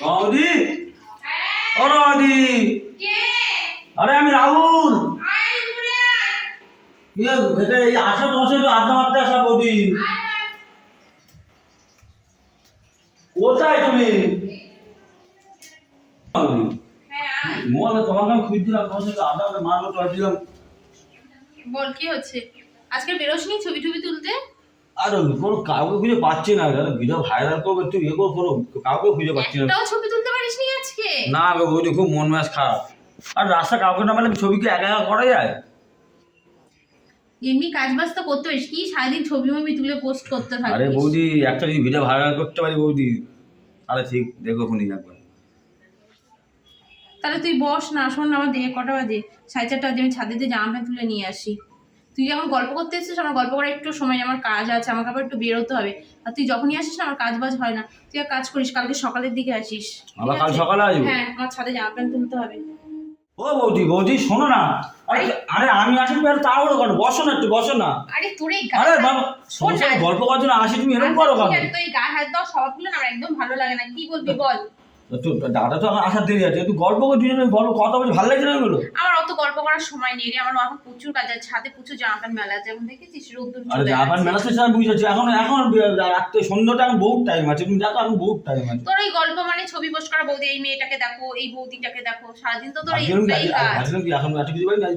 রমাদি ও রমাদি আরে আমি রাহুল। এই তোমার আড্ডা মারতে আসা বৌদি। কোথায় তুমি? মোবাইলে তোমাকে আমি খুঁজছিলাম, তোমার সাথে বল, কি হচ্ছে? আজকে বেরোসনি ছবি টবি তুলতে? আর কোনো কাউকে খুঁজে পাচ্ছি না ভিডিও ভাইরাল করব একটু ইয়ে করো করো কাউকে খুঁজে পাচ্ছি না। একটাও ছবি তুলতে পারিসনি আজকে? না গো বৌদি খুব মন ম্যাচ খারাপ। আর রাস্তা কাউকে না মানে ছবি কি একা একা করা যায়? এমনি কাজ বাজ তো করতে পারিস কি সারাদিন ছবি মবি তুলে পোস্ট করতে আরে থাকিস বৌদি একটা যদি ভিডিও ভাইরাল করতে পারি বৌদি আরে ঠিক দেখো খুনি একবার। তাহলে তুই বস না শোন না আমার দিকে কটা বাজে। সাড়ে চারটা বাজে আমি ছাদেতে জামা প্যান্ট তুলে নিয়ে আসি। তুই যখন গল্প করতে এসেছিস আমার গল্প করার একটু সময় আমার কাজ আছে আমাকে আবার একটু বেরোতে হবে। আর তুই যখনই আসিস না আমার কাজ বাজ হয় না। তুই এক কাজ করিস কালকে সকালের দিকে আসিস। আবার কাল সকালে আসব? হ্যাঁ আমার ছাদে জামা প্যান্ট তুলতে হবে। ও বৌদি বৌদি শোনো না। আরে আরে আমি আসি তুমি একটু তাড়াহুড়ো করো বসো না একটু বসো না। আরে তোর এই আরে বাবা শোন। গল্প করার জন্য আসি তুমি এরকম করো কেন? আছে, তো এই গায়ে হাত দেওয়া স্বভাবগুলো না আমার একদম ভালো লাগে না। কি বলবি বল? দাদা তো এখন আসার দেরি আছে। একটু গল্প করে দুজনে গল্প কথা বলছি ভালো লাগছে না এগুলো? আমার অত গল্প করার সময় নেই রে আমার এখন প্রচুর কাজ আছে ছাদে প্রচুর জামা প্যান্ট মেলা আছে এখন দেখেছিস? রোদ্দুর আরে মেলা আমি বুঝেছি এখন এখন রাত্রে সন্ধ্যাটা এখন বহুত টাইম আছে তুমি দেখো এখন বহুত টাইম আছে। তোর এই গল্প মানে ছবি পোস্ট করা বৌদি এই মেয়েটাকে দেখো এই বৌদিটাকে দেখো সারাদিন তো তোর ভাবছিলাম কি এখন না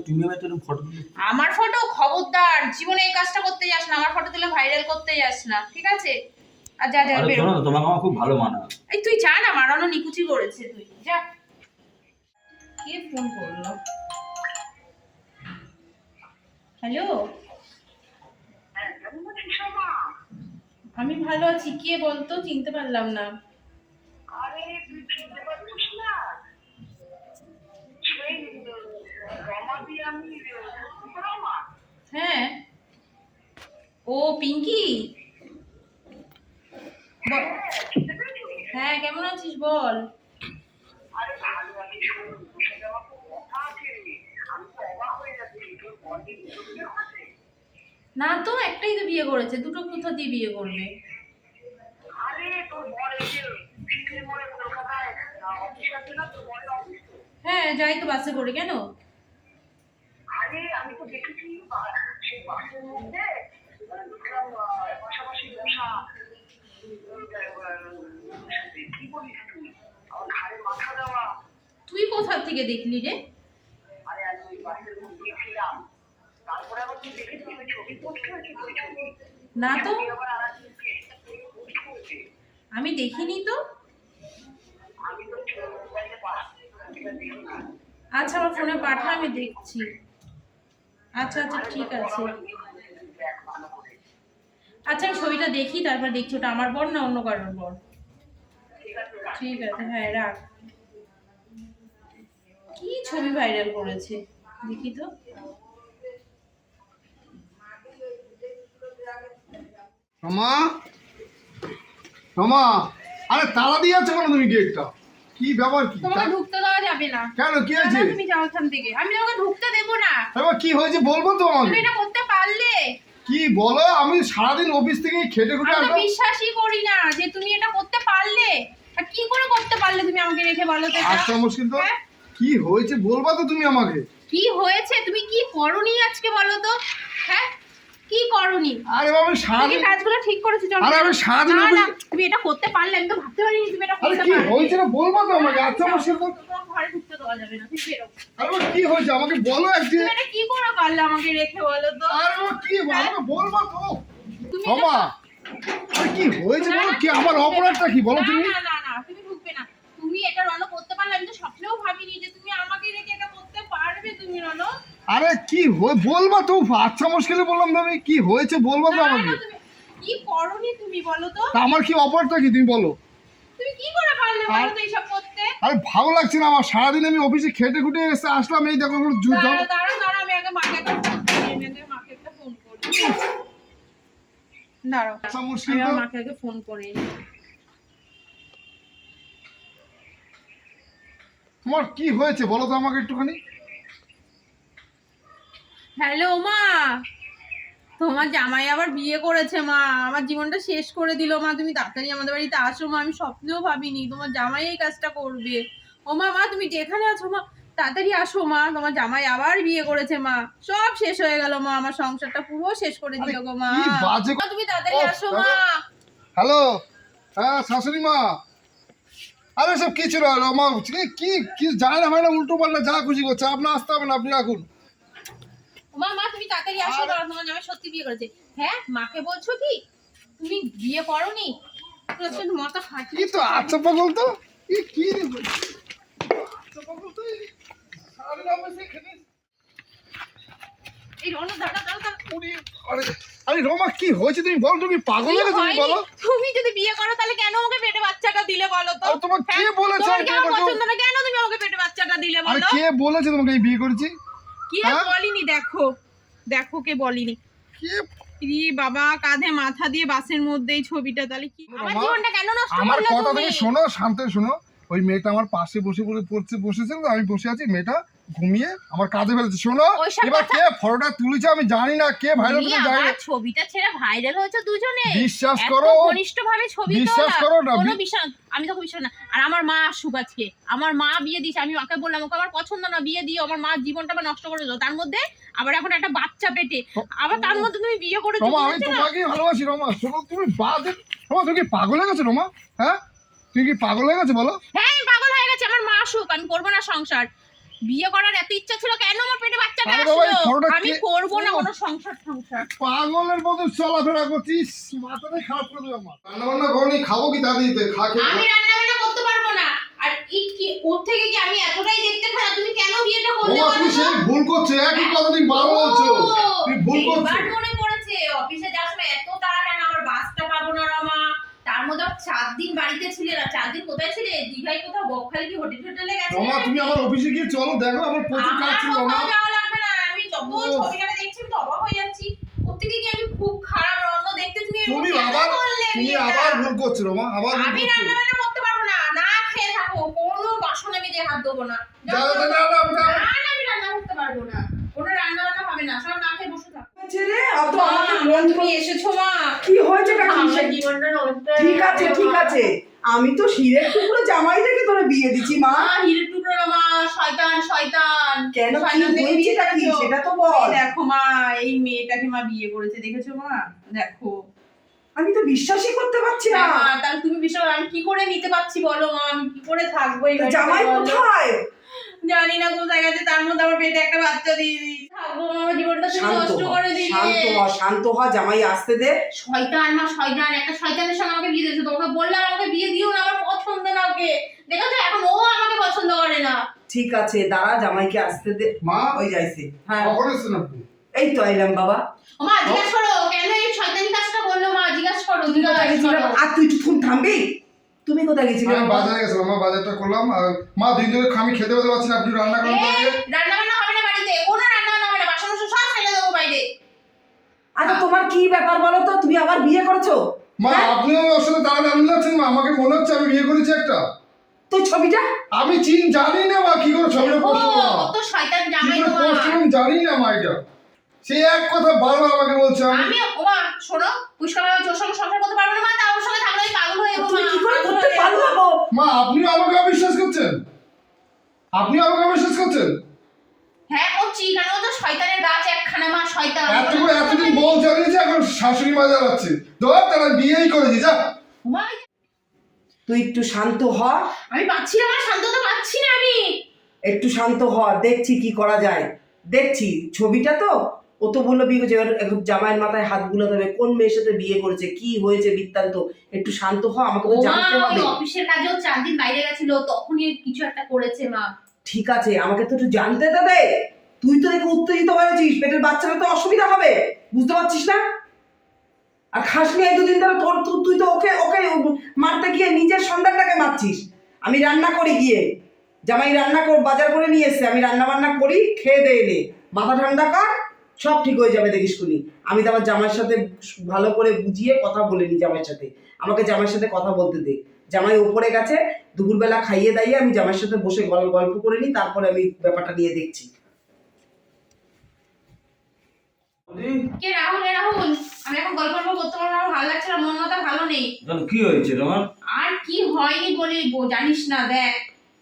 তুমি আমার একটা ফটো আমার ফটো খবরদার জীবনে এই কাজটা করতে যাস না আমার ফটো তুলে ভাইরাল করতে যাস না ঠিক আছে? আর যা যা বেরো। আমার খুব ভালো মানা। এই তুই যা না মারানো নিকুচি করেছে তুই। যা। কে ফোন করল? হ্যালো আমি ভালো আছি। কে বলতো? চিনতে পারলাম না। হ্যাঁ। ও পিঙ্কি। হ্যাঁ কেমন আছিস বল? না তো একটাই তো বিয়ে করেছে দুটো কোথা দিয়ে বিয়ে করবে? হ্যাঁ যাই তো বাসে করে কেন? আরে আমি তো দেখেছি সেই বাসের মধ্যে পাশাপাশি বসা উম, আহ, সাথে কি বলিস তুই আমার ঘাড়ে মাথা দেওয়া তুই কোথা থেকে দেখলি রে? না তো। আমি দেখিনি তো। আচ্ছা আমার ফোনে পাঠা আমি দেখছি। আচ্ছা আচ্ছা ঠিক আছে। করে। আচ্ছা আমি ছবিটা দেখি তারপর দেখছি ওটা আমার বর না অন্য কারোর বর? ঠিক আছে হ্যাঁ রাখ। কি ছবি ভাইরাল করেছে দেখি তো। রমা রমা আরে তালা দিয়ে আছে কেন তুমি গেটটা কি ব্যাপার কি তোমাকে ঢুকতে দেওয়া যাবে না। কেন কি আছে তুমি যাও এখান থেকে। আমি তোমাকে ঢুকতে দেবো না। কি হয়েছে বলব তো তুমি এটা করতে পারলে। কি বলো? আমি সারাদিন অফিস থেকে খেটে খুটে আমি বিশ্বাসই করি না যে তুমি এটা করতে পারলে। আর কি করে করতে পারলে তুমি আমাকে রেখে বলো তো? আচ্ছা মুশকিল তো। হ্যাঁ? কি হয়েছে বলবা তো তুমি আমাকে? কি হয়েছে? তুমি কি করনি আজকে বলো তো? হ্যাঁ? কি করনি? আরে বাবা তুমি কাজগুলো ঠিক করেছ চলো। আরে আমি না তুমি এটা করতে পারলে আমি তো ভাবতে পারিনি তুমি এটা করতে কি হয়েছে না বলবা তো আমাকে আচ্ছা মুশকিল তো। ঘরে ঢুকতে দেওয়া যাবে না তুমি বেরো। আরে বাবা, কি হয়েছে? আমাকে বলো একদিন তুমি এটা কি করে পারলে আমাকে রেখে বলো তো? আরে বাবা, কি আমাকে বলবা তো। তুমি আরে কি হয়েছে বলো? কি আমার অপরাধটা কি বলো তুমি? না না তুমি এটা রনো করতে পারলে আমি তো স্বপ্নেও ভাবিনি যে তুমি আমাকে রেখে এটা করতে পারবে তুমি রনো আরে কি হয়ে বলবা তো আচ্ছা মুশকিলে বললাম তো আমি কি হয়েছে বলবা তো আমাকে। কি করনি তুমি বলো তো? আমার কি অপরাধটা কি তুমি বলো। তুমি কি করে পারলে বলো তো এইসব করতে? আরে ভালো লাগছে না আমার সারাদিন আমি অফিসে খেটে খুটে এসে আসলাম এই দেখো আমার জু- দাঁড়া জামা- দাঁড়া দাঁড়া আমি আগে মাকে একটা ফোন করি আমি আগে মাকে একটা ফোন করি। দাঁড়াও আচ্ছা মুশকিল মাকে আগে ফোন করি তোমার কি হয়েছে? বলো তো আমাকে একটুখানি। হ্যালো মা তোমার জামাই আবার বিয়ে করেছে মা। আমার জীবনটা শেষ করে দিল মা। তুমি তাড়াতাড়ি আমাদের বাড়িতে আসো মা আমি স্বপ্নেও ভাবিনি তোমার জামাই এই কাজটা করবে। ও মা মা তুমি যেখানে আছো মা তাড়াতাড়ি আসো মা। তোমার জামাই আবার বিয়ে করেছে মা। সব শেষ হয়ে গেল মা। আমার সংসারটা পুরো শেষ করে দিল গো মা। তুমি তাড়াতাড়ি আসো মা। হ্যালো। হ্যাঁ শাশুড়ি মা। আরে সব কিছু না মা কি কি কি যায় না হয় না উল্টো পাল্টা যা খুশি করছে। আপনি আসতে হবে না আপনি রাখুন। মা মা তুমি তাড়াতাড়ি আসো তোমার নামে সত্যি বিয়ে করেছে। হ্যাঁ মাকে বলছো কি? তুমি বিয়ে করনি? প্রচণ্ড মাথা ফাটি কি তো আচ্ছা পাগল তো? কি কি আচ্ছা পাগল তো? সারাদিন আমরা সেখানে এই রণ দাঁড়া দাঁড়া দাঁড়া উড়ি আরে রমা কি হয়েছে? তুমি বলো তুমি পাগল হয়ে তুমি বলো। তুমি যদি বিয়ে করো তাহলে কেন আমাকে পেটে বাচ্চাটা দিলে বলো তো? আর তোমার কে হ্যাঁ? বলেছে তোমার? পছন্দ না? কেন তুমি আমাকে পেটে বাচ্চাটা দিলে আরে বলো? কে বলেছে তোমাকে আমি বিয়ে করেছি? কি হ্যাঁ? বলিনি দেখো। দেখো কে বলিনি। কে? বাবা কাঁধে মাথা দিয়ে বাসের মধ্যে এই ছবিটা তাহলে কি? আমার জীবনটা কেন নষ্ট আমার কথা তুমি? শোনো শান্ত শোনো। ওই মেয়েটা আমার পাশে বসে বলে পড়ছে বসেছিল তো আমি বসে আছি। মেয়েটা ঘুমিয়ে আমার কাঁধে ফেলেছে। শোনো এবার কে ফটোটা তুলেছে আমি জানি না কে ভাইরাল করে জানি না। ছবিটা ছেড়ে ভাইরাল হয়েছে দুজনে। বিশ্বাস করো। ঘনিষ্ঠভাবে ছবি বিশ্বাস করো না, কোনো বিশ্বাস আমি তোকে বিশ্বাস না। আর আমার মা আসুক আজকে। আমার মা বিয়ে দিয়েছে। আমি মাকে বললাম ওকে আমার পছন্দ না বিয়ে দিও। আমার মা জীবনটা আমার নষ্ট করে দিল। তার মধ্যে আবার এখন একটা বাচ্চা পেটে। আবার তার মধ্যে তুমি বিয়ে করে রমা আমি না? ভালোবাসি রমা। শোনো তুমি বাদে রমা তুমি কি পাগল হয়ে গেছো রমা? হ্যাঁ? তুমি কি পাগল হয়ে গেছো বলো? হ্যাঁ পাগল হয়ে গেছে। আমার মা আসুক আমি করব না সংসার। বিয়ে করার এত ইচ্ছা ছিল কেন আমার পেটে বাচ্চাটা বাবা, আসলো? আমি করব না কোনো সংসার সংসার। পাগলের মতো চলাফেরা করছিস মাথাটাই খারাপ করে দেবে আমার রান্না বান্না করনি খাব কি দাদিতে খা খেয়ে আমি রান্না বান্না করতে পারব না। আর এই কি ওর থেকে কি আমি এতটাই দেখতে খারাপ? তুমি কেন বিয়েটা করলে বলো তুমি? সেই ভুল করছ একই কথা তুমি বারো বলছো। তুমি ভুল করছ। এইবার মনে পড়েছে অফিসে যাওয়ার সময় এত তাড়া কেন আমার বাসটা পাবো না চার দিন বাড়িতে ছিলে না? চার দিন কোথায় ছিলে? দীঘায় কোথাও বকখালি কি হোটেল টোটেলে গেছে? রমা তুমি আমার অফিসে গিয়ে চলো দেখো আমার প্রচুর কাজ ছিল রমা। যাওয়া লাগবে না। আমি যত। দেখছি আমি তো অবাক হয়ে যাচ্ছি। প্রত্যেকে কি আমি খুব খারাপ রন্ধ দেখতে তুমি এরকম তুমি আবার তুমি আবার ভুল করছ রমা আবার আমি রান্না বান্না করতে পারব না। না খেয়ে থাকো কোনো বাসনে আমি দিয়ে হাত দেবো না। না না, আমি রান্না করতে পারব না। কোনো রান্না বান্না হবে না সব না খেয়ে বসে অত আমাকে তুমি এসেছ মা। কি হয়েছে টা কি আমার জীবনটা ঠিক আছে ঠিক আছে। আমি তো হিরের টুকরো জামাই থেকে তোরে বিয়ে দিচ্ছি মা। হিরের টুকরো না মা। শয়তান শয়তান। কেন? দেখে হয়েছেটা কি? সেটা তো বল। দেখো মা এই মেয়েটাকে মা বিয়ে করেছে দেখেছ মা? দেখো। আমি তো বিশ্বাসই করতে পারছি না। হ্যাঁ, তাহলে তুমি বিষয় আমি কি করে নিতে পারছি বলো মা? আমি কি করে থাকব এই জামাই কোথায়? জানি না কোথায় গেছে তার মধ্যে আমার পেটে একটা বাচ্চা দিয়ে দিই। থাকব মা, আমার জীবনটা তুমি নষ্ট করে দিলে শান্ত হ শান্ত হ জামাই আসতে দে। শয়তান মা শয়তান একটা শয়তানের সঙ্গে আমাকে বিয়ে দিয়েছে। তোমাকে বললাম আমাকে বিয়ে দিও না আমার পছন্দ না ওকে। দেখেছ? এখন ও আমাকে পছন্দ করে না। ঠিক আছে দাঁড়া জামাইকে আসতে দে। মা? ওই যাইছে। হ্যাঁ। কখন এসছেন আপনি? এই তো আইলাম বাবা। মা জিজ্ঞাসা করো কেন এই শয়তানি কাজটা করল মা? জিজ্ঞাসা করো আর তুই একটুক্ষণ থামবি? তুমি কোথায় গেছিলে? আমি বাজারে গেছিলাম মা বাজারটা করলাম আর মা দুই ধরে আমি খেতে পেতে পারছি না আপনি রান্না করেন তো। রান্না বান্না হবে না বাড়িতে কোনো রান্না বান্না হবে না বাসন বাসন সব ফেলে দেবো বাইরে। আচ্ছা তোমার কি ব্যাপার বলো তো? তুমি আবার বিয়ে করেছ? মা আপনিও ওর সাথে দাঁড়া দাঁড়িয়ে যাচ্ছেন মা আমাকে মনে হচ্ছে আমি বিয়ে করেছি একটা। তুই ছবিটা? আমি চিন জানি না মা কি করে ছবিটা ও পোস্ট করব? কত শয়তান জামাই তোমার আমি জানি না মা এটা। সে এক কথা বারবার আমাকে বলছে আমি আমি ওমা শোনো পুষ্কর বাবা ওর সঙ্গে সংসার করতে পারব না মা তা ওর সঙ্গে থাকলে আমি পাগল হয়ে যাব মা, কি করে করতে পারল মা আপনিও আমাকে অবিশ্বাস করছেন? আপনি আমাকে অবিশ্বাস করছেন? হ্যাঁ ও তো শয়তানের গাছ একখানা মা শয়তান। এত করে এতদিন বউ চালিয়েছে এখন শাশুড়ি মা জ্বালাচ্ছে। ধর তারা বিয়েই করে করেছি যা। তুই একটু শান্ত হ। আমি পাচ্ছি না মা শান্ততা পাচ্ছি না আমি। একটু শান্ত হ দেখছি কি করা যায়। দেখছি ছবিটা তো। ও তো বলল বিয়ে করছে এবার জামাইয়ের মাথায় হাত বুলাতে হবে কোন মেয়ের সাথে বিয়ে করেছে কি হয়েছে বৃত্তান্ত? একটু শান্ত হ আমাকে তো জানতে হবে। অফিসের কাজেও চার দিন বাইরে গেছিল তখনই কিছু একটা করেছে মা। ঠিক আছে আমাকে তো একটু জানতে দে তুই তো দেখে উত্তেজিত হয়েছিস পেটের বাচ্চাটা তো অসুবিধা হবে বুঝতে পারছিস না? আর খাসনি এই দুদিন ধরে তোর তুই- তো ওকে ওকে মারতে গিয়ে নিজের সন্তানটাকে মারছিস। আমি রান্না করি গিয়ে জামাই রান্না কর বাজার করে নিয়ে এসছে আমি রান্না বান্না করি খেয়ে দে এনে। মাথা ঠান্ডা কর সব ঠিক হয়ে যাবে দেখিস শুনি আমি তো আমার জামাইয়ের সাথে ভালো করে বুঝিয়ে কথা বলে নি জামাইয়ের সাথে। আমাকে জামাইয়ের সাথে কথা বলতে দে। জামাই উপরে গেছে দুপুরবেলা খাইয়ে দাইয়ে আমি জামাইয়ের সাথে বসে গল্প গল্প করে নিই তারপরে আমি ব্যাপারটা নিয়ে দেখছি। কে রাহুল? এ রাহুল আমি এখন গল্প গল্প করতে পারব আমার ভালো লাগছে না মন মাথা ভালো নেই। তাহলে কি হয়েছে তোমার? আর কি হয়নি বলে জানিস না দেখ।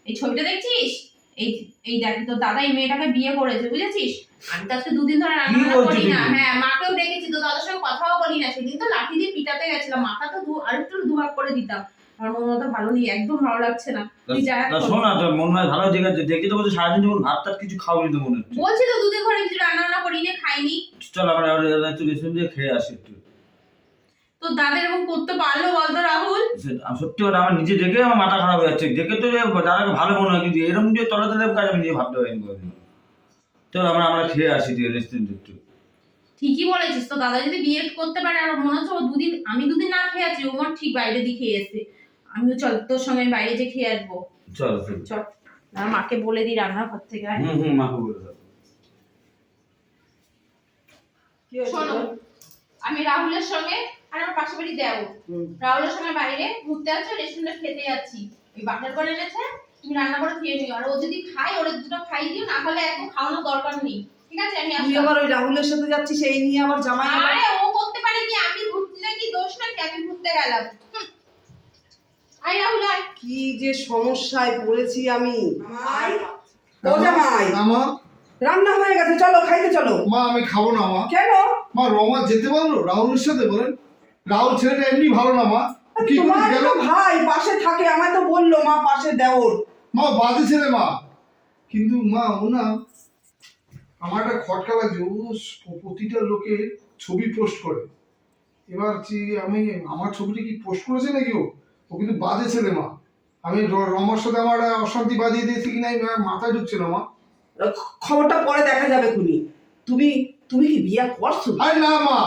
এই ছবিটা দেখছিস? এই এই দেখ তোর দাদা এই মেয়েটাকে বিয়ে করেছে বুঝেছিস? আমি তো আজকে দুদিন ধরে রান্না করি না। হ্যাঁ মাকেও দেখেছি তো দাদার সঙ্গে কথাও বলি না। সেদিন তো লাঠি দিয়ে পিটাতে গেছিলাম মাথা তো দু- আর একটু দুভাগ করে দিতাম। আমার মন ভালো নেই একদম ভালো লাগছে না। তুই যা তা শোনা তোর মন হয় ভালো দেখি তো বলছে সারাদিন যখন ভাত টাত কিছু তো মনে হচ্ছে। বলছি তো দুদিন ধরে কিছু রান্না বান্না করি না খাইনি। চল আমরা আবার একটু রেস্টুরেন্ট দিয়ে খেয়ে আসি একটু। তো দাদা এরকম করতে পারল বলতো রাহুল? সত্যি কথা আমার নিজে দেখে আমার মাথা খারাপ হয়ে যাচ্ছে। দেখে তো দাদাকে ভালো মনে হয় কিন্তু এরকম যে তলা তলা কাজ আমি নিজে ভাবতে পারিনি চল আমরা আমরা খেয়ে আসি দিয়ে রেস্টুরেন্ট একটু। ঠিকই বলেছিস তো দাদা যদি বিয়ে করতে পারে আর মনে হচ্ছে ও দুদিন আমি দুদিন না খেয়ে আছি ও ঠিক বাইরে দিয়ে খেয়ে এসে আমিও চল তোর সঙ্গে বাইরে যে খেয়ে আসব। চল চল। আর মাকে বলে দিই রান্না ঘর থেকে আয়। হুম হুম মাকে বলে দাও শোনো আমি রাহুলের সঙ্গে আর আমার পাশে বাড়ি দেও রাহুলের সঙ্গে বাইরে ঘুরতে যাচ্ছি রেস্টুরেন্টে খেতে যাচ্ছি। ওই বাটার করে এনেছে তুমি রান্না করে খেয়ে নিও। আর ও যদি খায় ওর দুটো খাই দিও না হলে একদম খাওয়ানোর দরকার নেই। ঠিক আছে? আমি তুই আবার ওই রাহুলের সাথে যাচ্ছিস এই নিয়ে আবার জামাই আরে ও করতে পারে কি আমি ঘুরতে কি দোষ নাকি? আমি ঘুরতে গেলাম। আয় রাহুল আয়। কি যে সমস্যায় পড়েছি আমি। জামাই, ও জামাই। না মা রান্না হয়ে গেছে চলো খাইতে চলো। মা আমি খাব না মা। কেন? মা রমা যেতে পারল? রাহুলের সাথে বলেন। রাহুল ছেলেটা এমনি ভালো না মা? কি তোমার তো ভাই পাশে থাকে আমায় তো বলল মা পাশে দেওর। মা বাজে ছেলে মা। কিন্তু মা ও না আমার একটা খটকা লাগছে। ও প্রতিটা লোকে ছবি পোস্ট করে। এবার আমি আমার ছবিটা কি পোস্ট করেছে নাকি ও? ও কিন্তু বাজে ছেলে মা। আমি রমার সাথে আমার অশান্তি বাঁধিয়ে দিয়েছি কিনা এই মাথায় ঢুকছে না মা। খবরটা পরে দেখা যাবে খুনি। তুমি তুমি কি বিয়া করছ? আরে না মা।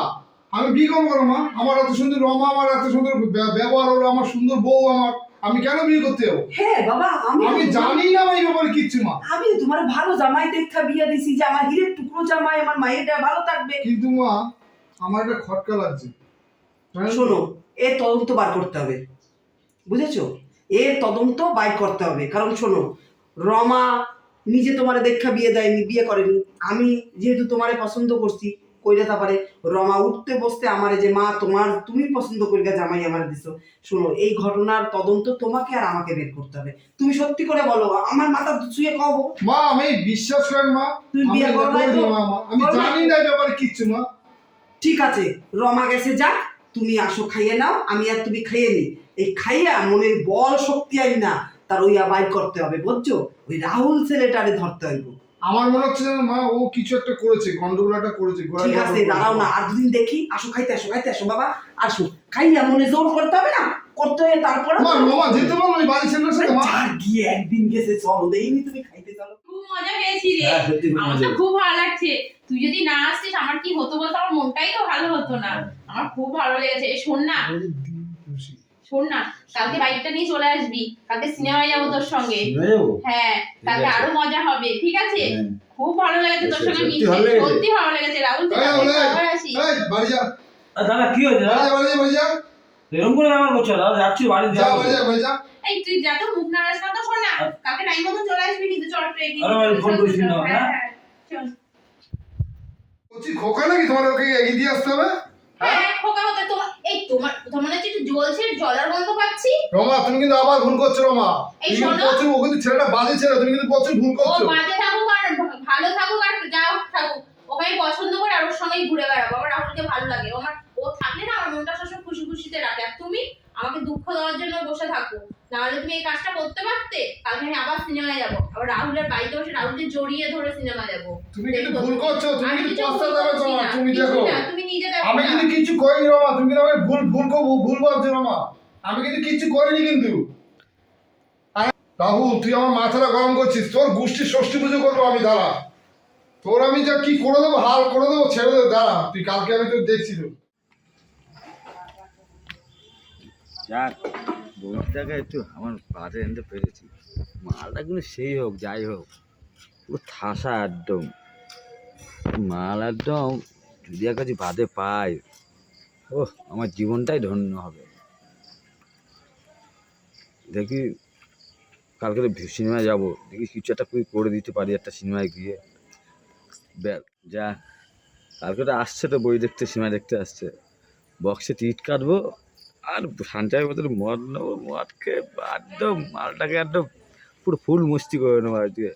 আমি বিয়ে কম করো মা আমার এত সুন্দর রমা আমার এত সুন্দর ব্যবহার হলো আমার সুন্দর বউ আমার। আমি কেন বিয়ে করতে যাব? হ্যাঁ বাবা আমি আমি জানি না এই ব্যাপারে কিচ্ছু মা। আমি তোমার ভালো জামাই দেখা বিয়ে দিছি যে আমার হিরের টুকরো জামাই আমার মায়েরটা ভালো থাকবে। কিন্তু মা আমার একটা খটকা লাগছে। তো? শোনো এর তদন্ত বার করতে হবে। বুঝেছ? এর তদন্ত বাইর করতে হবে। কারণ শোনো রমা নিজে তোমারে দেখা বিয়ে দেয়নি বিয়ে করেনি। আমি যেহেতু তোমারে পছন্দ করছি কইলে তারপরে রমা উঠতে বসতে আমারে যে মা তোমার তুমি পছন্দ করিয়া জামাই আমার দিছো। শোনো এই ঘটনার তদন্ত তোমাকে আর আমাকে বের করতে হবে। তুমি সত্যি করে বলো আমার মাথা ছুঁয়ে কব মা আমি বিশ্বাস করেন মা তুমি বিয়ে মা। আমি জানি না ব্যাপারে কিচ্ছু মা। ঠিক আছে রমা গেছে যাক তুমি আসো খাইয়ে নাও আমি আর তুমি খাইয়ে নি। এই খাইয়া মনের বল শক্তি আই না তার ওই বাইর করতে হবে বুঝছ? ওই রাহুল ছেলেটারে ধরতে হইব। আমার মনে হচ্ছে যেন মা ও কিছু একটা করেছে গন্ডগোল একটা করেছে ঠিক আছে দাঁড়াও না আর দুদিন দেখি আসো খাইতে আসো খাইতে আসো বাবা আসো। খাইয়া মনে জোর করতে হবে না? করতে হয়ে তারপরে মা রমা যেতে পারল ওই বাড়ি ছেলের সাথে মা। যার গিয়ে একদিন গেছে চলো দেইনি তুমি খাইতে চলো। খুব মজা পেয়েছি রে। হ্যাঁ খুব আমার তো খুব ভালো লাগছে। তুই যদি না আসতিস আমার কি হতো বলতো? আমার মনটাই তো ভালো হতো না। আমার খুব ভালো লেগেছে। এ, শোন না। শোন না কালকে বাইকটা নিয়ে চলে আসবি কালকে সিনেমায় যাব তোর সঙ্গে। হ্যাঁ কালকে আরও মজা হবে ঠিক আছে? হ্যাঁ। খুব ভালো লেগেছে তোর সঙ্গে মিশে। সত্যি ভালো লেগেছে রাহুল তুই আবার বাড়ি যা। দাদা কি হয়েছে বাড়ি দাদা যা বাড়ি যা বাড়ি যা। এরকম করে ব্যবহার করছ দাদা? যাচ্ছি বাড়ি যা বাড়ি যা বাড়ি যা। এই তুই যা তো মুখ নাড়াস না তো শোন না। কালকে টাইম মতো চলে আসবি কিন্তু চল ট্রেন আরে ভাই, ফোন করিস না, হ্যাঁ? চল। বলছি খোকা নাকি? তোমার ওকে এগিয়ে দিয়ে আসতে হবে? হ্যাঁ? খোকা হতে তোমার এই তোমার তোমার মনে হচ্ছে জ্বলছে জলার গন্ধ পাচ্ছি? রমা তুমি কিন্তু আবার ভুল করছ রমা। এই শোনো। প্রচুর ও কিন্তু ছেলেটা বাজে ছেলে তুমি কিন্তু প্রচুর ভুল ও বাজে থাকুক আর ভালো থাকুক আর থাকুক। ওকে আমি পছন্দ করে আর ওর সঙ্গেই ঘুরে বেড়াবো। আমার রাহুলকে ভালো লাগে। আমার ও থাকলে না আমার মনটা সবসময় খুশি খুশিতে রাখে। আর তুমি? আমাকে দুঃখ দেওয়ার জন্য বসে থাকো। নাহলে তুমি এই কাজটা করতে পারতে? কালকে আমি আবার সিনেমায় যাব। আবার রাহুলের বাড়িতে বসে রাহুলকে জড়িয়ে ধরে সিনেমা যাব। তুমি কিন্তু ভুল করছ তুমি কিন্তু পস্তাতে হবে করছি তোমার না, তুমি দেখো। তুমি নিজে দেখো আমি কিন্তু কিছু করিনি তুমি কিন্তু আমাকে ভুল ভুল করব ভুল ভাবছ আমি কিন্তু কিচ্ছু করিনি কিন্তু। রাহুল তুই আমার মাথাটা গরম করছিস তোর গোষ্ঠীর ষষ্ঠী পুজো করব আমি দাঁড়া। তোর আমি যা কি করে দেবো হাল করে দেবো ছেড়ে দেবো দাঁড়া। তুই কালকে আমি তোর দেখছি তো। যাক বউটাকে একটু আমার বাজে এনতে পেরেছি। মালটা কিন্তু সেই হোক, যাই হোক। পুরো ঠাসা একদম। মাল একদম যদি এক কাছে বাদে পাই ও আমার জীবনটাই ধন্য হবে। দেখি কালকে সিনেমায় যাব। দেখি কিছু একটা কই করে দিতে পারি একটা সিনেমায় গিয়ে। যা। কালকে তো আসছে তো বই দেখতে, সিনেমা দেখতে আসছে। বক্সে টিকিট কাটবো। আর শান্তায় বদলে মদ নেব মদ খেয়ে একদম মালটাকে একদম পুরো ফুল মস্তি করে নেব আজকে।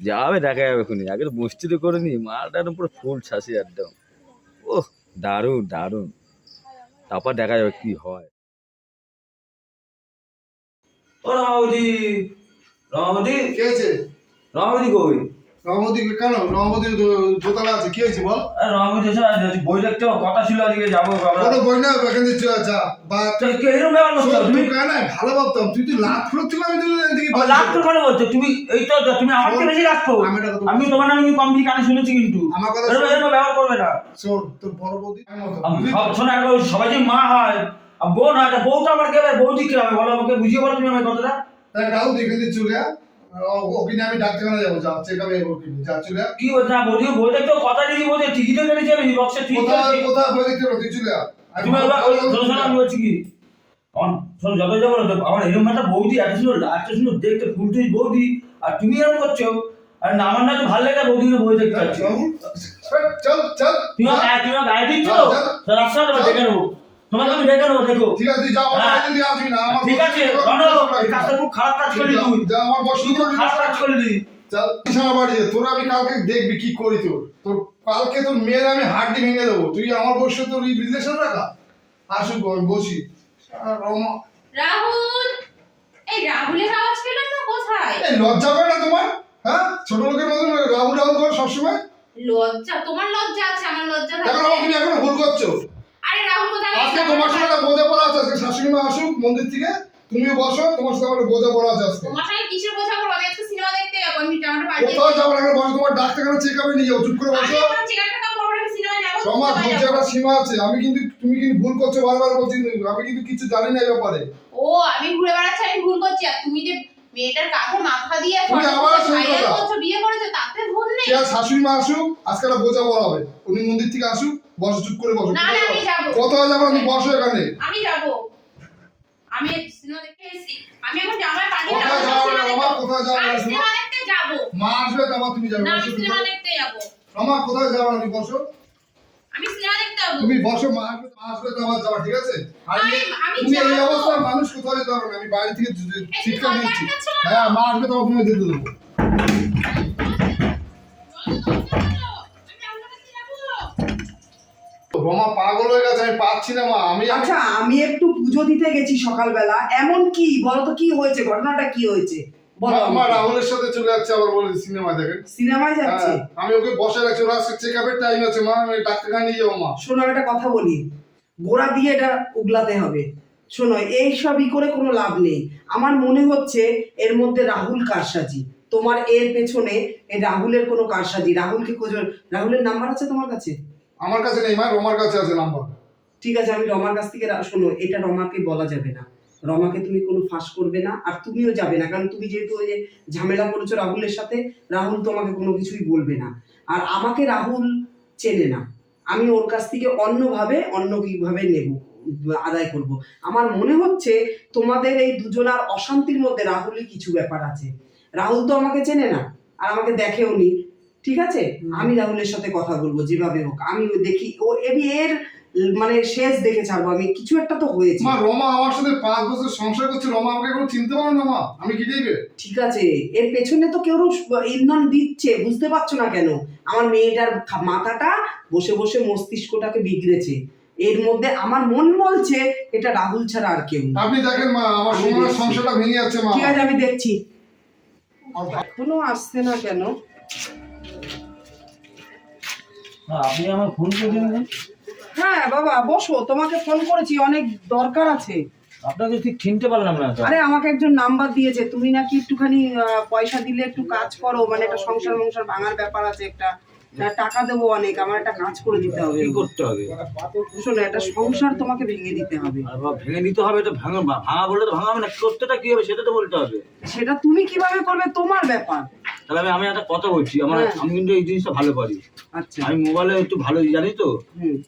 যাবে দেখা যাবে এখনই। আগে তো মস্তি তো করে নি মালটা একদম পুরো ফুল ছাসি একদম। ওহ দারুণ দারুণ। তারপর দেখা যাবে কি হয়। ও রমাবতী রমাবতী কে আছে? রমাবতী কই? রহমতি কেন? দোতলা আছে কি হয়েছে বল? বই দেখতে কথা ছিল আজকে যাব বই না এখান থেকে চলে বা এরকম ব্যাপার করছ? তুমি তুই কেন ভালো ভাবতাম তুই তো লাভ করছিল আমি তো লাভ তো কেন বলছো? তুমি এই তো তুমি আমার থেকে বেশি লাভ করো। আমি তোমার নামে কম বেশি কানে শুনেছি কিন্তু। আমার কথা এরকম ব্যবহার করবে না। শোন তোর বড় বৌদি তো? শোনো একবার সবাই যে মা হয় আর বোন হয় তা বউটা আমার কে? বৌদি কি হবে? বলো আমাকে বুঝিয়ে বলো তুমি আমার কথাটা। তাই চলে আয়। ও- ওকে নিয়ে আমি ডাক্তারখানা যাব যা চেক আপে ওকে নিয়ে যা চলে কি বলছো? না বৌদি বই দেখতে কথা দিদি বলছে টিকিটও কেটেছি আমি বক্সে ঠিক কোথায় কোথায় বই দেখতে পাবো তুই চলে তুমি ওই শোনো শোনো আমি বলছি কি? আমার শোনো যত যাব আমার এরকম একটা বৌদি এত সুন্দর এত সুন্দর দেখতে ফুলটুই বৌদি আর তুমি এরকম করছ আর আমার না তো ভালো লাগে বৌদি বই দেখতে পাচ্ছি চল চল তুমি গায়ে- দিচ্ছ? দেখে নেব। তোমাকে আমি দেখে নেব দেখো। ঠিক আছে তুই যা আমার হ্যাঁ। বাড়িতে দিয়ে আসবি না আমার ঠিক আছে রনো এই কাজটা খুব খারাপ কাজ করলি তুই। যা আমার বস শুরু করবি খারাপ কাজ করলি চল তুই আমার বাড়ি যা। তোর আমি কালকে দেখবি কি করি তোর। তোর কালকে তোর মেয়ের আমি হাড্ডি ভেঙে দেবো। তুই আমার বসে তোর এই রিলেশন রাখা? আসুক আমি বসি। রাহুল এই রাহুলের আওয়াজ পেলাম না কোথায়? এই লজ্জা করে না তোমার? হ্যাঁ? ছোট লোকের মতন রাহুল রাহুল করো সবসময়? লজ্জা তোমার লজ্জা আছে আমার লজ্জা এখন থাকে তুমি এখন ভুল করছ? কোথায় আজকে তোমার একটা বোঝা পড়া আছে আজকে শাশুড়ি মা আসুক মন্দির থেকে তুমিও বসো তোমার সাথে আমার বোঝা পড়া আছে আজকে। তোমার সঙ্গে কিসের বোঝা করব আমি আজকে সিনেমা দেখতে যাব আমি কোথাও যাব না বসো তোমার ডাক্তারখানা চেক আপে নিয়ে যাও চুপ করে বসো। তোমার ধৈর্য একটা সীমা আছে। আমি কিন্তু তুমি কিন্তু ভুল করছ বারবার বলছি। আমি কিন্তু কিছু জানি না এই ব্যাপারে। ও আমি ঘুরে বেড়াচ্ছি আমি ভুল করছি। আর তুমি যে মেয়েটার কাঁধে মাথা দিয়ে বিয়ে করেছ তাতে ভুল নেই। শাশুড়ি মা আসুক আজকে একটা বোঝা পড়া হবে। উনি মন্দির থেকে আসুক বসো চুপ করে বসো আমি যাব। তুমি বসো এখানে। আমি যাব। আমি সিনেমা দেখতে এসেছি। আমি এখন জামাই পাঠিয়ে কোথায় যাব না রমা কোথায় যাব আমি সিনেমা দেখতে যাব। মা আসবে তারপর তুমি যাবে না আমি সিনেমা দেখতে যাব। রমা কোথায় যাব তুমি বসো। আমি সিনেমা দেখতে যাব। তুমি বসো মা আসবে তারপর যাবা ঠিক আছে? আমি- তুমি এই অবস্থায় মানুষ যেতে পারবে আমি বাড়ি থেকে শিক্ষা দিচ্ছি? হ্যাঁ মা আসবে তখন তুমি যেতে দেবো। রমা পাগল হয়ে গেছে আমি পাচ্ছি না মা। আমি আমি- আচ্ছা আমি একটু পুজো দিতে গেছি সকালবেলা। এমন কি? বলো তো কি হয়েছে? ঘটনাটা কি হয়েছে? মা রাহুলের সাথে চলে যাচ্ছে আবার বলে সিনেমা দেখেন। সিনেমায় যাচ্ছে? হ্যাঁ, আমি ওকে বসে রাখছি ওরা আজকে চেক আপের টাইম আছে মা আমি ডাক্তারখানা নিয়ে যাব মা। শোনো আমি একটা কথা বলি। গোড়া দিয়ে এটা উগলাতে হবে। শোনো এই সবই করে কোনো লাভ নেই। আমার মনে হচ্ছে এর মধ্যে রাহুল কারসাজি। তোমার এর পেছনে এই রাহুলের কোনো কারসাজি। রাহুলকে খোঁজো। রাহুলের নাম্বার আছে তোমার কাছে? আমার কাছে নেই মা রমার কাছে আছে নাম্বার। ঠিক আছে আমি রমার কাছ থেকে শোনো এটা রমাকে বলা যাবে না। রমাকে তুমি কোনো ফাঁস করবে না আর তুমিও যাবে না কারণ তুমি যেহেতু ওই যে ঝামেলা করেছ রাহুলের সাথে রাহুল তোমাকে কোনো কিছুই বলবে না। আর আমাকে রাহুল চেনে না। আমি ওর কাছ থেকে অন্যভাবে অন্য কীভাবে নেব আদায় করব। আমার মনে হচ্ছে তোমাদের এই দুজনার অশান্তির মধ্যে রাহুলই কিছু ব্যাপার আছে। রাহুল তো আমাকে চেনে না আর আমাকে দেখেও নি। ঠিক আছে? আমি রাহুলের সাথে কথা বলব যেভাবে হোক। আমি দেখি ও এবি এর মানে শেষ দেখে ছাড়বো আমি কিছু একটা তো হয়েছে। মা রমা আমার সাথে পাঁচ বছর সংসার করছে রমা আমাকে কোনো চিনতে পারো না মা। আমি কি দেখবে ঠিক আছে এর পেছনে তো কেউ ইন্ধন দিচ্ছে বুঝতে পারছ না কেন? আমার মেয়েটার মাথাটা বসে বসে মস্তিষ্কটাকে বিগড়েছে। এর মধ্যে আমার মন বলছে এটা রাহুল ছাড়া আর কেউ না। আপনি দেখেন মা আমার আমি সময় সংসারটা ভেঙে যাচ্ছে মা। ঠিক আছে আমি দেখছি। এখনও আসছে না কেন? না, আপনি আমার ফোন করেছেন হ্যাঁ বাবা বসো তোমাকে ফোন করেছি অনেক দরকার আছে। আপনাকে ঠিক চিনতে পারলাম না। আরে আমাকে একজন নাম্বার দিয়েছে তুমি নাকি একটুখানি পয়সা দিলে একটু কাজ করো মানে একটা সংসার মংসার ভাঙার ব্যাপার আছে একটা টাকা দেবো অনেক আমার একটা কাজ করে দিতে হবে। কি করতে হবে? শোনো একটা সংসার তোমাকে ভেঙে দিতে হবে। ভেঙে নিতে হবে তো ভাঙা ভাঙা বললে তো ভাঙা হবে না করতেটা কি হবে সেটা তো বলতে হবে। সেটা তুমি কীভাবে করবে তোমার ব্যাপার। তাহলে আমি আমি একটা কথা বলছি। আমার হ্যাঁ। আমি কিন্তু এই জিনিসটা ভালো পারি। আচ্ছা। আমি মোবাইলে একটু ভালো জানি তো?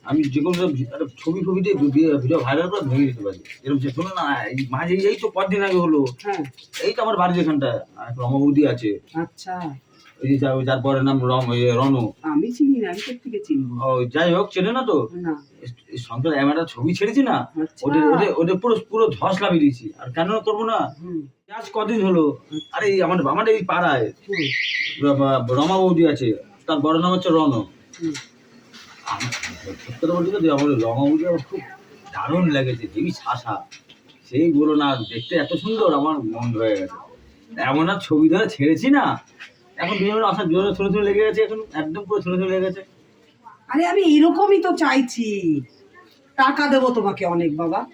আমি যে কোনো একটা ছবি ফবি দিয়ে ভিডিও- ভাইরাল করে ভেঙে দিতে পারি। এরকম যে শোনো না এই মাঝে এই তো কদিন আগে হলো। হ্যাঁ। এই তো আমার বাড়ির এখানটা আর রমাবুদি আছে। আচ্ছা। ওই যার- বরের নাম রম রনু। আমি চিনি না আমি থেকে চিনবো? ও যাই হোক চেনে না তো? না। সংসার এমন একটা ছবি ছেড়েছি না আচ্ছা। ওদের ওদের ওদের পুরো পুরো ধস লাভিয়ে দিয়েছি আর কেন করব না? আজ কদিন হলো? আরে আমার আমার এই পাড়ায়। রমা- বৌদি আছে। তার বড় নাম হচ্ছে রণ হুম। আমি সত্যি কথা বলছি তো আমার রমা বৌদি আমার খুব দারুণ লেগেছে দেবী শাসা। সেই বলো না দেখতে এত সুন্দর আমার মন হয়ে গেছে। এমন আর ছবি ধরে ছেড়েছি না। এখন বিভিন্ন আসার জোরে ছোটো ছোটো লেগে গেছে এখন একদম পুরো ছোটো ছোটো লেগে গেছে। আরে আমি এরকমই তো চাইছি। টাকা দেবো তোমাকে অনেক বাবা।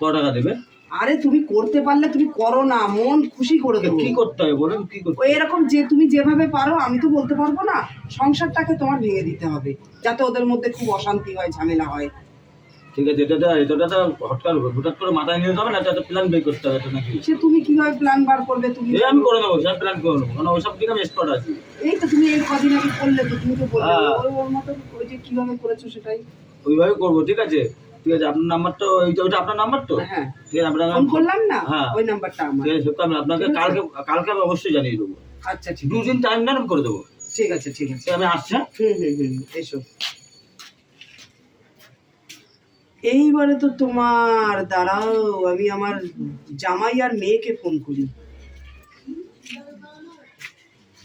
ক টাকা দেবে? আরে তুমি করতে পারলে তুমি করো না মন খুশি করে দেবো। কি করতে হবে বলুন কি করতে ওই এরকম যে তুমি যেভাবে পারো আমি তো বলতে পারব না সংসারটাকে তোমার ভেঙে দিতে হবে যাতে ওদের মধ্যে খুব অশান্তি হয় ঝামেলা হয়। ঠিক আছে এটা এটা তো হঠাৎ হঠাৎ করে মাথায় নিয়ে যেতে হবে না এটা প্ল্যান বের করতে হবে এটা নাকি? সে তুমি কীভাবে প্ল্যান বার করবে তুমি এই আমি করে নেব সব প্ল্যান করে নেব কারণ ওইসব দিকে আমি এক্সপার্ট আছি? এই তো তুমি এই কদিন আগে করলে তো তুমি তো বললে হ্যাঁ। ওর মতো ওই যে কীভাবে করেছ সেটাই। ওইভাবে করব ঠিক আছে? ঠিক আছে আপনার নাম্বার তো ওইটা ওইটা আপনার নাম্বার তো? হ্যাঁ। ঠিক আছে আপনার ফোন করলাম না? হ্যাঁ। ওই নাম্বারটা আমার। ঠিক আছে আমি আপনাকে কালকে কালকে আমি অবশ্যই জানিয়ে দেবো। আচ্ছা ঠিক দুদিন টাইম আমি করে দেবো। ঠিক আছে ঠিক আছে। আমি আসছি হ্যাঁ? হুম হুম হুম এসো। এইবারে তো তোমার দাঁড়াও আমি আমার জামাই আর মেয়েকে ফোন করি।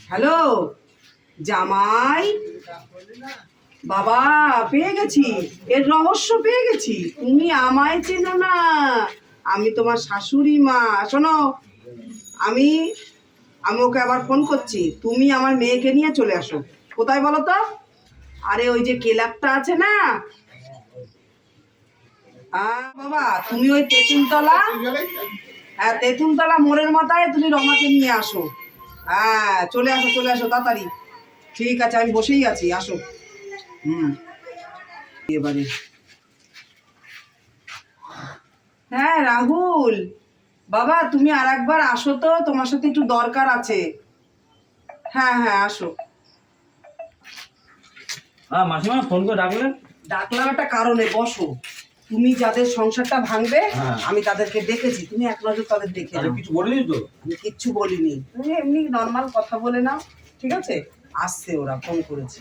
হ্যালো জামাই? বাবা, পেয়ে গেছি। এর রহস্য পেয়ে গেছি। তুমি আমায় চেনো না। আমি তোমার শাশুড়ি মা। শোনো, আমি আমি ওকে আবার ফোন করছি। তুমি আমার মেয়েকে নিয়ে চলে আসো। কোথায় বলো তো? আরে ওই যে কেলাপটা আছে না? বাবা, তুমি ওই তেঁতুলতলা? হ্যাঁ তেঁতুলতলা মোড়ের মাথায় তুমি রমাকে নিয়ে আসো। হ্যাঁ চলে আসো চলে আসো, তাড়াতাড়ি। ঠিক আছে, আমি বসেই আছি, আসো। হুম। এবারে। হ্যাঁ রাহুল। বাবা তুমি আর একবার আসো তো তোমার সাথে একটু দরকার আছে। হ্যাঁ হ্যাঁ আসো। হ্যাঁ মাসিমা ফোন করে ডাকলেন ডাকলাম একটা কারণে বসো। তুমি যাদের সংসারটা ভাঙবে হ্যাঁ। আমি তাদেরকে দেখেছি। তুমি এক নজর তাদের দেখে তাহলে কিছু বলিনি তো? আমি কিচ্ছু বলিনি। তুমি এমনি নর্মাল কথা বলে নাও ঠিক আছে? আসছে ওরা ফোন করেছি।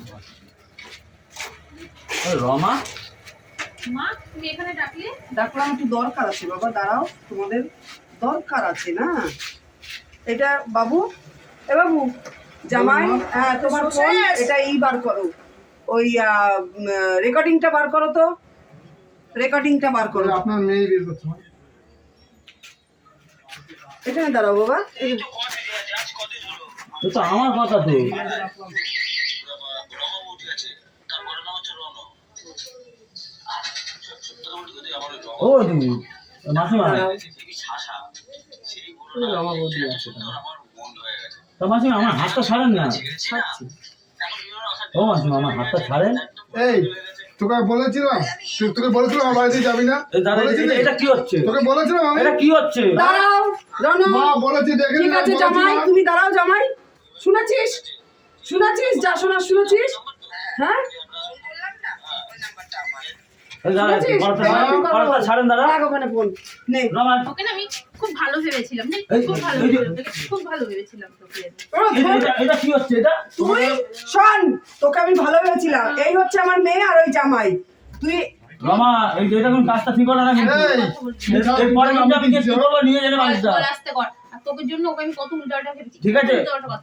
রমা। মা তুমি এখানে ডাকলে? ডাকলাম একটু দরকার আছে বাবা দাঁড়াও তোমাদের দরকার আছে না? এটা বাবু এ বাবু জামাই হ্যাঁ তোমার ফোন এটা ই বার করো। ওই রেকর্ডিংটা বার করো তো। রেকর্ডিংটা বার করো। আপনার মেয়ে বের করতে এখানে দাঁড়াও বাবা। তো তো আমার কথা তো ও তুমি মাসিমা? তো মাসিমা আমার হাতটা ছাড়েন না। ও মাসিমা আমার হাতটা ছাড়েন। এই তোকে বলেছিলাম তোকে বলেছিলাম আমার বাড়িতে যাবি না? এটা- এটা কি হচ্ছে? তোকে বলেছিলাম আমি। এটা কি হচ্ছে? দাঁড়াও রনু মা বলেছি দেখে ঠিক আছে জামাই তুমি দাঁড়াও জামাই। শুনেছিস? শুনেছিস? যা শোনা শুনেছিস? হ্যাঁ এই দাদা শুনেছিস? কলটা দাঁড়াও, ছাড়েন, দাঁড়াও। কলটা ছাড়েন দাদা ওখানে ফোন নে। ওকে না আমি খুব ভালো ভেবেছিলাম এই- খুব ভালো এই যে- ভেবেছিলাম খুব ভালো ভেবেছিলাম তোকে। আমি। এটা- এটা- এটা কি হচ্ছে এটা? তুই শোন তোকে আমি ভালো ভেবেছিলাম। এই হচ্ছে আমার মেয়ে আর ওই জামাই। তুই রমা এই যে এটা কোন কাজটা ঠিক হলো না কিন্তু? এরপরে আমি নিয়ে যাবে মানুষটা তোকে জন্য ওকে আমি কত উল্টাটা ভেবেছি। ঠিক আছে।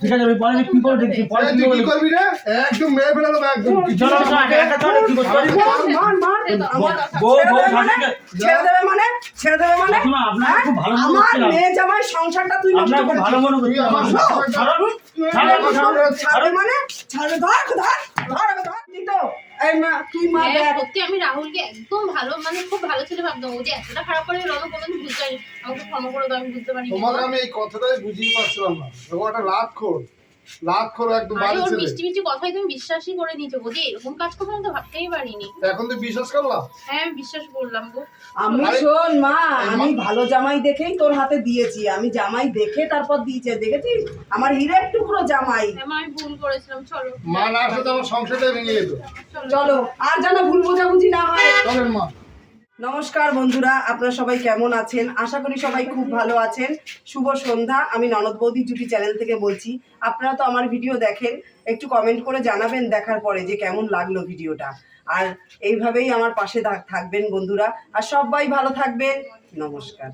ঠিক আছে আমি পরে কি করে দেখছি পরে কি করবি রে? একদম মেরে ফেলে দেবো একদম। চলো না। না একা চলো কি করতে পারি? মার, মার, মার। আমার বউ ছেড়ে বউ দেবে মানে? ছেড়ে দেবে মানে? ছেড়ে দেবে মানে? কাকিমা, হ্যাঁ? খুব ভালো মনে আমার মেয়ে জামাই সংসারটা তুই নষ্ট আপনার করেছিস। ভালো মনে আমার ছাড়ুন, ছাড়ুন, ছাড়বে ছাড়ুন। মানে? ছাড়বে ধর ধর ধর ধর তো এই মা তুই মা হ্যাঁ, দেখ। সত্যি আমি রাহুলকে একদম ভালো মানে খুব ভালো ছেলে ভাবতাম। ও যে এতটা খারাপ করে রণ কোনোদিন বুঝতে পারি আমাকে ক্ষমা করে দাও আমি বুঝতে পারি তোমাকে আমি এই কথাটাই বুঝিয়ে পারছিলাম না। ও একটা লাভ খোর লাভ খোর একদম বাড়ি ছেলে মিষ্টি মিষ্টি কথাই তুমি বিশ্বাসই করে এরকম কাজ করবে তো ভাবতেই পারিনি। এখন তুই বিশ্বাস করলাম? হ্যাঁ বিশ্বাস করলাম গো। আমি শোন মা আমি ভালো জামাই দেখেই তোর হাতে দিয়েছি। আমি জামাই দেখে তারপর দিয়েছে। দেখেছিস? আমার হিরের টুকরো জামাই। হ্যাঁ আমি ভুল করেছিলাম চলো। মা না আসলে আমার সংসারটাই ভেঙে যেত চলো। চলো আর যেন ভুল বোঝাবুঝি না হয়। চলেন মা। নমস্কার বন্ধুরা, আপনারা সবাই কেমন আছেন? আশা করি সবাই খুব ভালো আছেন। শুভ সন্ধ্যা, আমি ননদ বৌদি জুটি চ্যানেল থেকে বলছি। আপনারা তো আমার ভিডিও দেখেন, একটু কমেন্ট করে জানাবেন দেখার পরে যে কেমন লাগল ভিডিওটা আর এইভাবেই আমার পাশে থাক- থাকবেন বন্ধুরা। আর সবাই ভালো থাকবেন। নমস্কার।